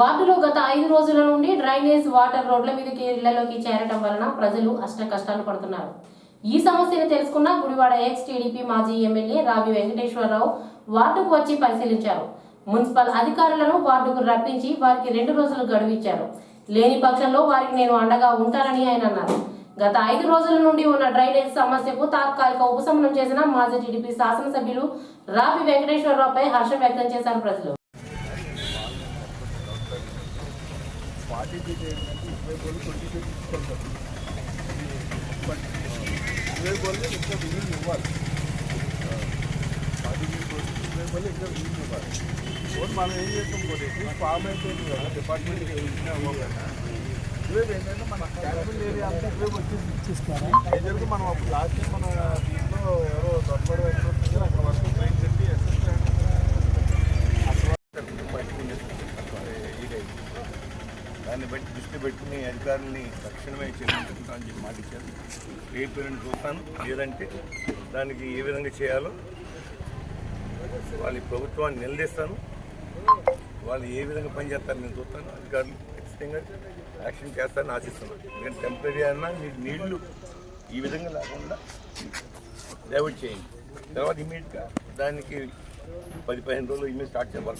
వార్డులో గత ఐదు రోజుల నుండి డ్రైనేజ్ వాటర్ రోడ్ల మీదకి ఇళ్ళలోకి చేరటం వలన ప్రజలు అష్ట కష్టాలు పడుతున్నారు. ఈ సమస్యను తెలుసుకున్న గుడివాడ ఎక్స్ టీడీపీ మాజీ ఎమ్మెల్యే రావి వెంకటేశ్వరరావు వార్డుకు వచ్చి పరిశీలించారు. మున్సిపల్ అధికారులను వార్డుకు రప్పించి వారికి రెండు రోజులు గడువు ఇచ్చారు. లేని పక్షంలో వారికి నేను అండగా ఉంటానని ఆయన అన్నారు. గత ఐదు రోజుల నుండి ఉన్న డ్రైనేజ్ సమస్యకు తాత్కాలిక ఉపశమనం చేసిన మాజీ టీడీపీ శాసనసభ్యులు రావి వెంకటేశ్వరరావుపై హర్షం వ్యక్తం చేశారు ప్రజలు. ఫార్టీ ఫీట్ ఏంటంటే ఇరవై బోర్లు ట్వంటీ ఫీట్ తీసుకుంటారు బట్ ఇరవై బోర్లు ఇంకా బిల్లులు ఇవ్వాలి ఫార్టీ ఫీట్ బోర్లు ఇరవై బోర్లు ఇంకా బిల్లులు ఇవ్వాలి బోర్డు మనం ఏం చేస్తాం పోతే ఫామ్ అయిపోయింది కదా డిపార్ట్మెంట్ ఇచ్చినా ఇవ్వకుండా ఇరవై ఏంటంటే మన క్యాపిటల్ ఏరియా అంతా ఇరవై వచ్చేసి ఇచ్చిస్తారా ఏదైతే మనం అప్పుడు లాస్ట్ టైం మన దీంట్లో ఎవరో దొరకడం ఎక్కడ అక్కడ వరకు ట్రైన్ పెట్టి అసిస్టెంట్ దాన్ని బట్టి దృష్టి పెట్టుకుని అధికారుల్ని తక్షణమే చేపట్టుకుంటామని చెప్పి మాట ఇచ్చారు రేపు చూస్తాను. లేదంటే దానికి ఏ విధంగా చేయాలో వాళ్ళ ప్రభుత్వాన్ని నిలదీస్తాను. వాళ్ళు ఏ విధంగా పనిచేస్తారు నేను చూస్తాను. అధికారులు ఖచ్చితంగా యాక్షన్ చేస్తారని ఆశిస్తున్నాను. ఎందుకంటే టెంపరీ అన్నా మీకు నీళ్ళు ఈ విధంగా లేకుండా డైవర్ట్ చేయండి. తర్వాత ఇమీడియట్గా దానికి పది పదిహేను రోజులు ఇమీడియట్ స్టార్ట్ చేయాలి. వర్క్